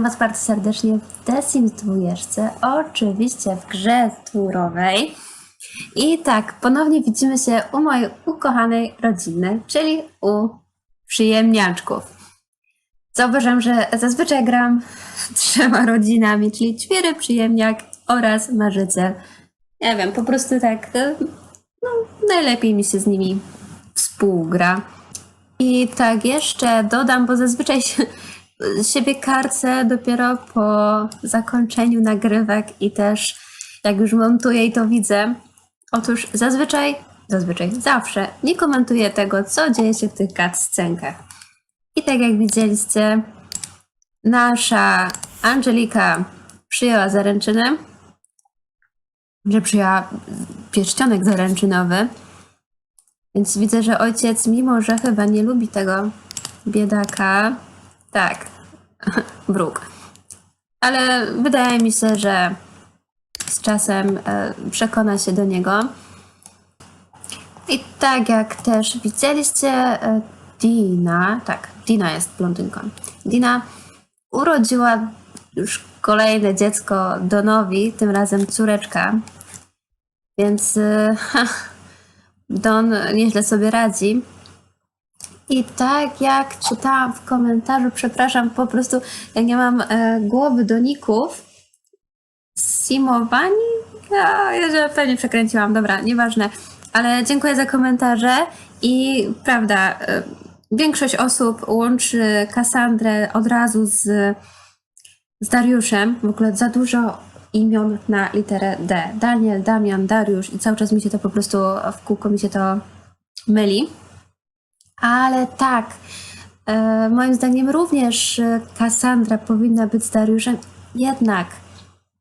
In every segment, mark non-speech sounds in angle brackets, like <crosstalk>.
Witam Was bardzo serdecznie w The Sims 2, oczywiście w grze turowej. I tak, ponownie widzimy się u mojej ukochanej rodziny, czyli u przyjemniaczków. Zauważam, że zazwyczaj gram trzema rodzinami, czyli ćwiery, przyjemniak oraz marzyciel. Nie wiem, po prostu tak, no, najlepiej mi się z nimi współgra. I tak jeszcze dodam, bo zazwyczaj się, siebie karcę dopiero po zakończeniu nagrywek i też jak już montuję i to widzę. Otóż zazwyczaj, zazwyczaj, zawsze nie komentuję tego, co dzieje się w tych cutscenkach. I tak jak widzieliście, nasza Angelika przyjęła zaręczynę, że przyjęła pierścionek zaręczynowy. Więc widzę, że ojciec, mimo że chyba nie lubi tego biedaka, tak, <laughs> wróg. Ale wydaje mi się, że z czasem e, przekona się do niego. I tak jak też widzieliście, e, Dina, tak, Dina jest blondynką. Dina urodziła już kolejne dziecko Donowi, tym razem córeczka. Więc e, <laughs> Don nieźle sobie radzi. I tak jak czytałam w komentarzu, przepraszam, po prostu ja nie mam e, głowy do ników. Simowani? Ja, ja pewnie przekręciłam, dobra, nieważne. Ale dziękuję za komentarze i prawda, e, większość osób łączy Kassandrę od razu z, z Dariuszem. W ogóle za dużo imion na literę D. Daniel, Damian, Dariusz i cały czas mi się to po prostu w kółko mi się to myli. Ale tak, e, moim zdaniem również e, Kassandra powinna być z Dariuszem, jednak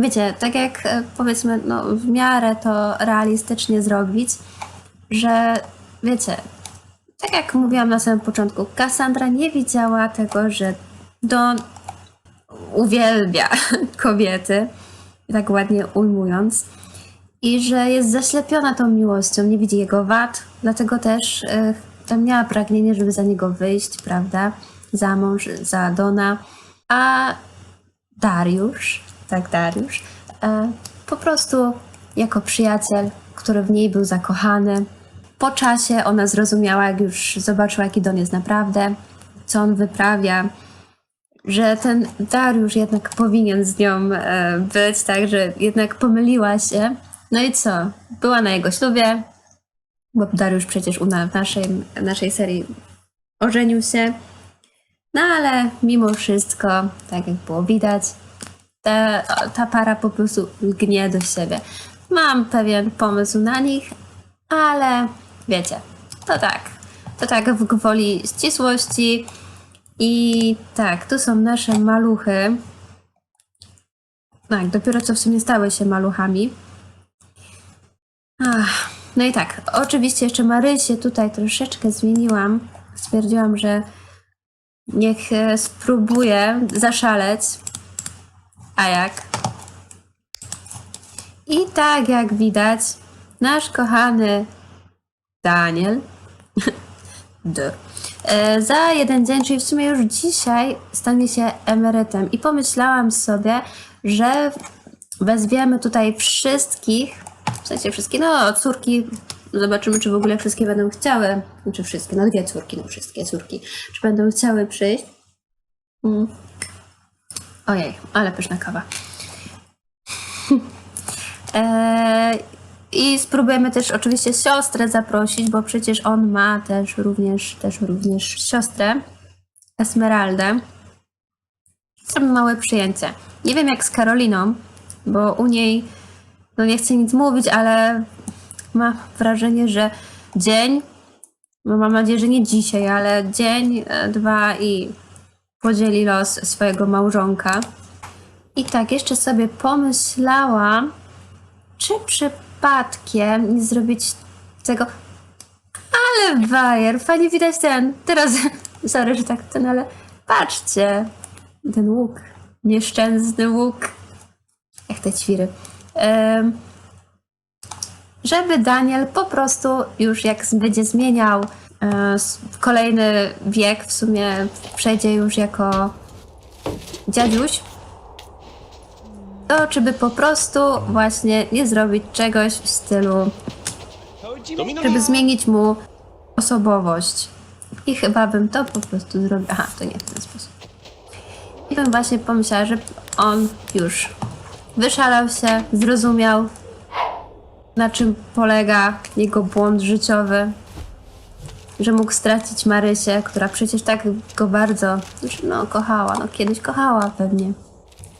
wiecie, tak jak e, powiedzmy, no, w miarę to realistycznie zrobić, że wiecie, tak jak mówiłam na samym początku, Kassandra nie widziała tego, że Don uwielbia <laughs> kobiety, tak ładnie ujmując, i że jest zaślepiona tą miłością, nie widzi jego wad, dlatego też e, tam miała pragnienie, żeby za niego wyjść, prawda, za mąż, za Dona, a Dariusz, tak Dariusz, e, po prostu jako przyjaciel, który w niej był zakochany. Po czasie ona zrozumiała, jak już zobaczyła, jaki Don jest naprawdę, co on wyprawia, że ten Dariusz jednak powinien z nią e, być, tak, że jednak pomyliła się. No i co? Była na jego ślubie, bo Dariusz przecież u na- naszej, naszej serii ożenił się. No ale mimo wszystko, tak jak było widać, ta, ta para po prostu lgnie do siebie. Mam pewien pomysł na nich, ale wiecie, to tak. To tak w gwoli ścisłości. I tak, tu są nasze maluchy. Tak, dopiero co w sumie stały się maluchami. Ach, no i tak, oczywiście jeszcze Marysię tutaj troszeczkę zmieniłam. Stwierdziłam, że niech e, spróbuję zaszaleć. A jak? I tak jak widać, nasz kochany Daniel <laughs> D. E, za jeden dzień, czyli w sumie już dzisiaj, stanie się emerytem. I pomyślałam sobie, że wezwiemy tutaj wszystkich, sensie wszystkie, no córki, zobaczymy, czy w ogóle wszystkie będą chciały, czy wszystkie, no dwie córki, no wszystkie córki, czy będą chciały przyjść. Mm. Ojej, ale pyszna kawa. Eee, <laughs> I spróbujemy też oczywiście siostrę zaprosić, bo przecież on ma też również, też również siostrę, Esmeraldę. Zrobimy małe przyjęcie. Nie wiem jak z Karoliną, bo u niej, no nie chcę nic mówić, ale ma wrażenie, że dzień, no mam nadzieję, że nie dzisiaj, ale dzień, e, dwa i podzieli los swojego małżonka. I tak jeszcze sobie pomyślałam, czy przypadkiem nie zrobić tego. Ale bajer, fajnie widać ten. Teraz, <laughs> sorry, że tak ten, ale patrzcie, ten łuk, nieszczęsny łuk, jak te ćwiry. Żeby Daniel po prostu już jak będzie zmieniał e, kolejny wiek, w sumie przejdzie już jako dziadziuś, to czy by po prostu właśnie nie zrobić czegoś w stylu, żeby zmienić mu osobowość. I chyba bym to po prostu zrobiła. Aha, to nie w ten sposób. I bym właśnie pomyślała, że on już wyszalał się, zrozumiał, na czym polega jego błąd życiowy, że mógł stracić Marysię, która przecież tak go bardzo, znaczy, no, kochała, no kiedyś kochała pewnie.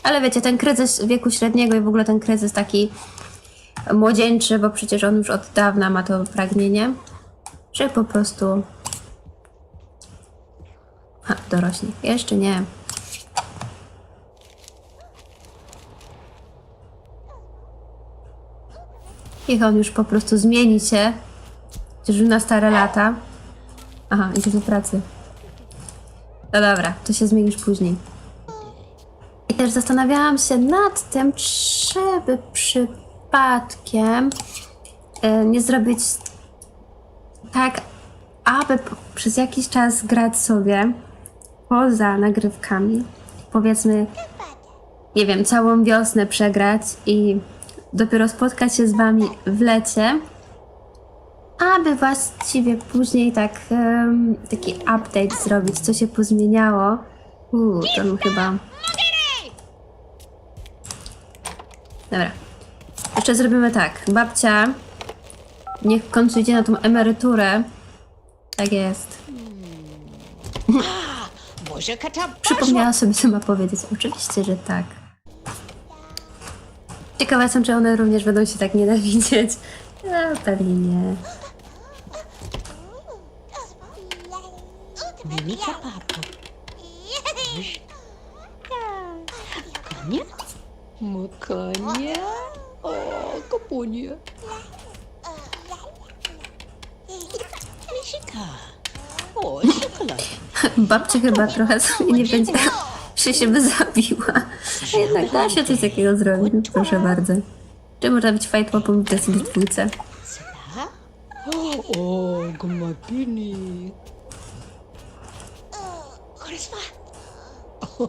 Ale wiecie, ten kryzys wieku średniego i w ogóle ten kryzys taki młodzieńczy, bo przecież on już od dawna ma to pragnienie, że po prostu... Ha, dorośnie. Jeszcze nie. Niech on już po prostu zmieni się, chociaż na stare lata. Aha, idzie do pracy. No dobra, to się zmienisz później. I też zastanawiałam się nad tym, czy by przypadkiem e, nie zrobić tak, aby przez jakiś czas grać sobie poza nagrywkami. Powiedzmy, nie wiem, całą wiosnę przegrać i dopiero spotkać się z wami w lecie. Aby właściwie później tak em, taki update zrobić, co się pozmieniało. Uuu, to bym chyba. Dobra. Jeszcze zrobimy tak. Babcia niech w końcu idzie na tą emeryturę. Tak jest. Przypomniała sobie, co ma powiedzieć. Oczywiście, że tak. Ciekawa jestem, czy one również będą się tak nienawidzieć. No, pewnie nie. Mimika papo. Konie? Mu konie? O, kopunie. Misika. O, czekolada. Babcia chyba trochę sobie nie będzie, że się by zabiła. A jednak da się coś takiego zrobić, no, proszę bardzo. Czy można być fight łapą w dwójce? O. O,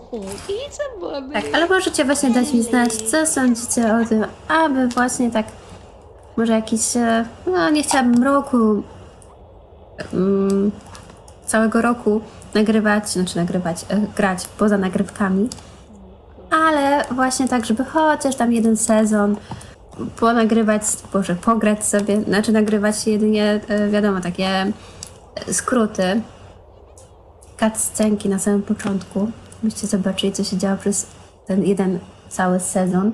i co baby? Tak, ale możecie właśnie dać mi znać, co sądzicie o tym, aby właśnie tak, może jakiś, e, no nie chciałabym roku, mm, całego roku nagrywać, znaczy nagrywać, e, grać poza nagrywkami, ale właśnie tak, żeby chociaż tam jeden sezon ponagrywać, boże, pograć sobie, znaczy nagrywać jedynie, e, wiadomo, takie e, skróty, cutscenki na samym początku, byście zobaczyli, co się działo przez ten jeden cały sezon.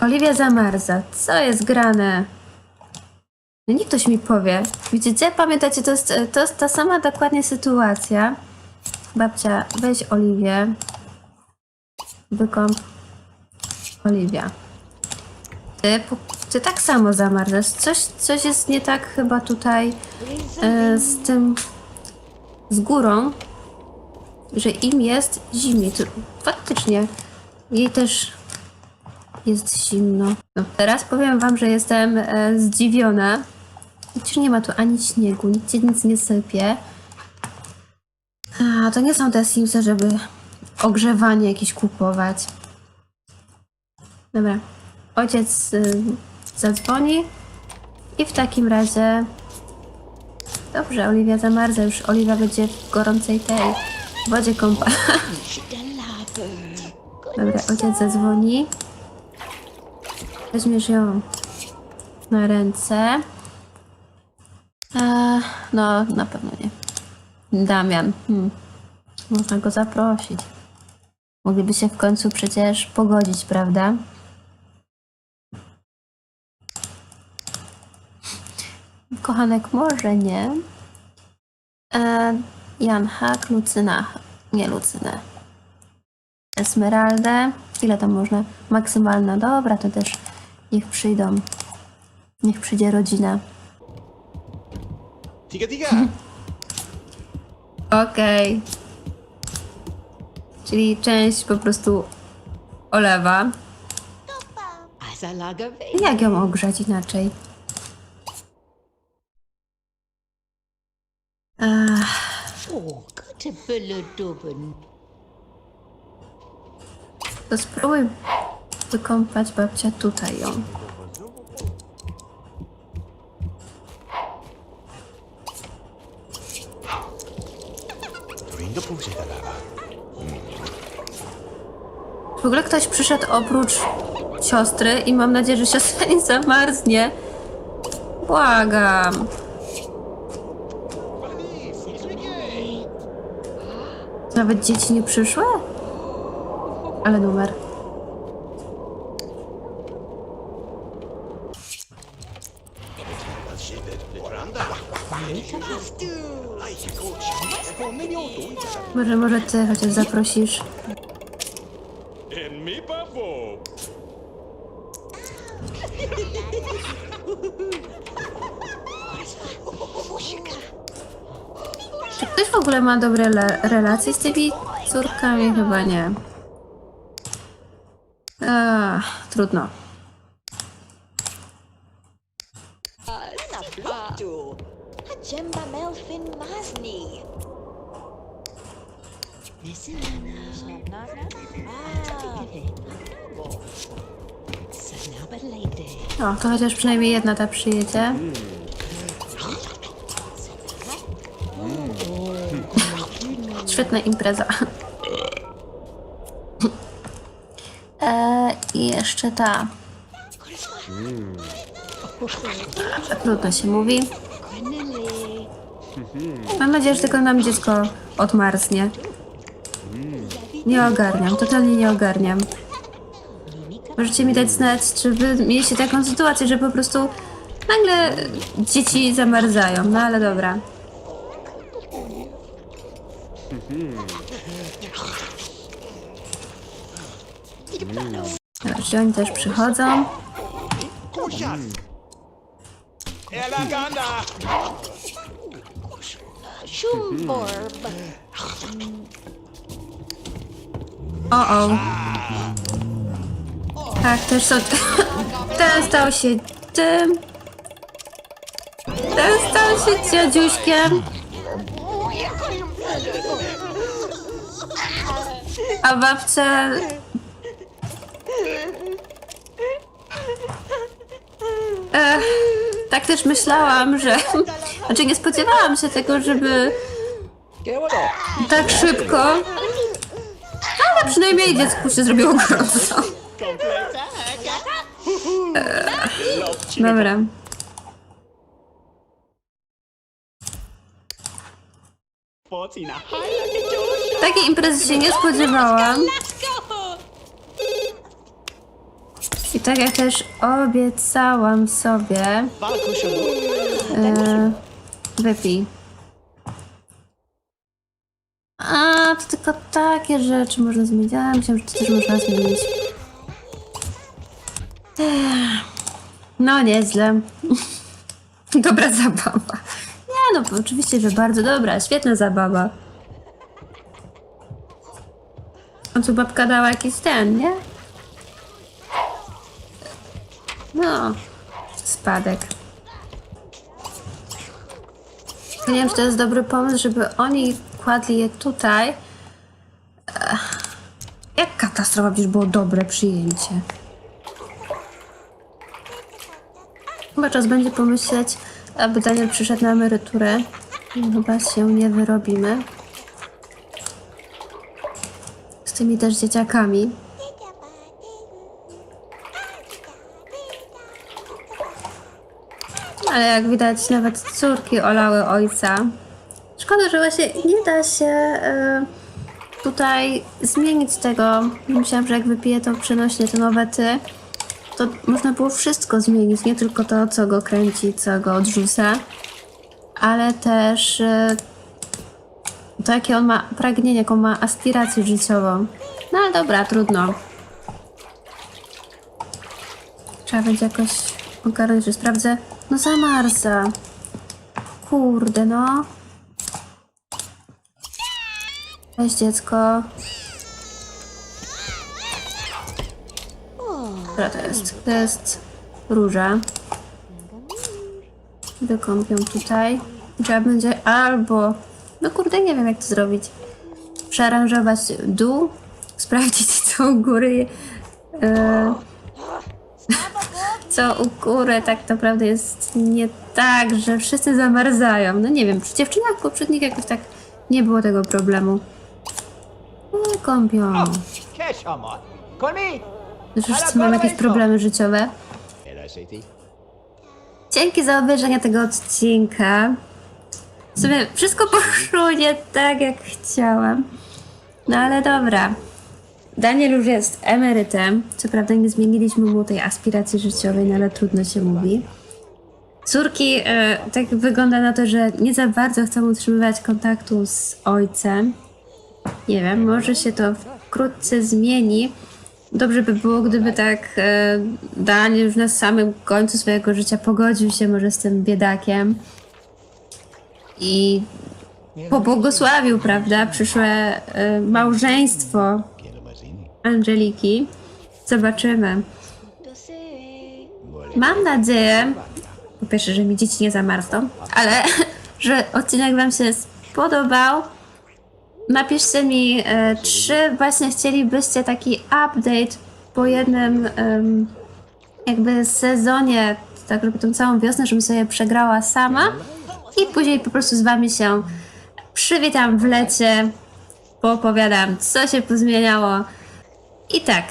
Oliwia zamarza. Co jest grane? No niech ktoś mi powie. Widzicie? Pamiętacie, to jest, to jest ta sama dokładnie sytuacja. Babcia, weź Oliwię. Wykąp Oliwia. Ty, ty tak samo zamarzasz. Coś, coś jest nie tak chyba tutaj e, z tym, z górą, że im jest zimniej. Faktycznie jej też jest zimno. No, teraz powiem wam, że jestem e, zdziwiona. Przecież nie ma tu ani śniegu, nigdzie nic nie sypie. A, to nie są te Simsy, żeby ogrzewanie jakieś kupować. Dobra. Ojciec y, zadzwoni i w takim razie... Dobrze, Oliwia zamarza już. Oliwia będzie w gorącej tej wodzie kąpać. Dobra, ojciec zadzwoni. Weźmiesz ją na ręce. Eee, no, na pewno nie. Damian. Hmm. Można go zaprosić. Mogliby się w końcu przecież pogodzić, prawda? Kochanek może nie. E, Jan Hak, Lucyna. Nie Lucynę. Esmeraldę. Ile tam można? Maksymalna. Dobra, to też niech przyjdą. Niech przyjdzie rodzina. Tiga tiga. <laughs> Okej. Czyli część po prostu olewa. Jak ją ogrzać inaczej? Ach. To spróbuj wykąpać babcia tutaj ją. Pójść dalej. W ogóle ktoś przyszedł oprócz siostry i mam nadzieję, że siostra nie zamarznie. Błagam. Nawet dzieci nie przyszły? Ale numer. Może, może ty chociaż zaprosisz. Czy ktoś w ogóle ma dobre relacje z tymi córkami? Chyba nie. Ach, trudno. Jemba Melfin Masni. O, to chociaż przynajmniej jedna ta przyjedzie. Świetna impreza. Eee, I jeszcze ta. Trudno się mówi. Mam nadzieję, że tylko nam dziecko odmarznie. Nie ogarniam, totalnie nie ogarniam. Możecie mi dać znać, czy wy mieliście taką sytuację, że po prostu nagle dzieci zamarzają, no ale dobra. Dobrze, oni też przychodzą. Shumborb. O, o. Tak, też są. Ten stał się tym. Ten stał się dziadziuśkiem. A babcia. Ech, tak też myślałam, że. Znaczy, nie spodziewałam się tego, żeby tak szybko przynajmniej dziecku się zrobiło gorąco. Dobra. Takiej imprezy się nie spodziewałam. I tak jak też obiecałam sobie, e, wypij. Tylko takie rzeczy można zmienić. Ja myślałam, że to też można zmienić. No, nieźle. <laughs> Dobra zabawa. Nie no, oczywiście, że bardzo dobra, świetna zabawa. W końcu babka dała jakiś ten, nie? No, spadek. Nie wiem, czy to jest dobry pomysł, żeby oni kładli je tutaj. Katastrofa, przecież było dobre przyjęcie. Chyba czas będzie pomyśleć, aby Daniel przyszedł na emeryturę. Chyba się nie wyrobimy. Z tymi też dzieciakami. Ale jak widać, nawet córki olały ojca. Szkoda, że właśnie nie da się e, tutaj zmienić tego. Myślałam, że jak wypiję to przenośnie te nowe ty, to można było wszystko zmienić. Nie tylko to, co go kręci, co go odrzuca, ale też e, to, jakie on ma pragnienie, jaką ma aspirację życiową. No ale dobra, trudno. Trzeba będzie jakoś ogarnąć, że sprawdzę. No za Marsa. Kurde, no. Cześć dziecko. Która to jest? To jest róża. Wykąpią tutaj. Trzeba będzie albo No kurde, nie wiem jak to zrobić. Przearanżować dół, <laughs> sprawdzić co u góry, e, <laughs> co u góry tak naprawdę jest nie tak, że wszyscy zamarzają. No nie wiem, przy dziewczynach poprzednich jakoś tak nie było tego problemu. Nie kąpią. Cash, Hamad. Call me. Że wszyscy mam jakieś problemy życiowe. Dzięki za obejrzenie tego odcinka. W sumie wszystko poszło nie tak, jak chciałam. No ale dobra. Daniel już jest emerytem. Co prawda nie zmieniliśmy mu tej aspiracji życiowej, no ale trudno się mówi. Córki, e, tak wygląda na to, że nie za bardzo chcą utrzymywać kontaktu z ojcem. Nie wiem, może się to wkrótce zmieni. Dobrze by było, gdyby tak e, Daniel już na samym końcu swojego życia pogodził się może z tym biedakiem i pobłogosławił, prawda, przyszłe e, małżeństwo Angeliki. Zobaczymy. Mam nadzieję, po pierwsze, że mi dzieci nie zamarzną, ale <laughs> że odcinek Wam się spodobał. Napiszcie mi, e, czy właśnie chcielibyście taki update po jednym jakby sezonie, tak żeby tą całą wiosnę, żebym sobie przegrała sama i później po prostu z Wami się przywitam w lecie, poopowiadam, co się pozmieniało i tak.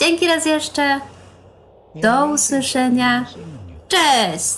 Dzięki raz jeszcze. Do usłyszenia. Cześć!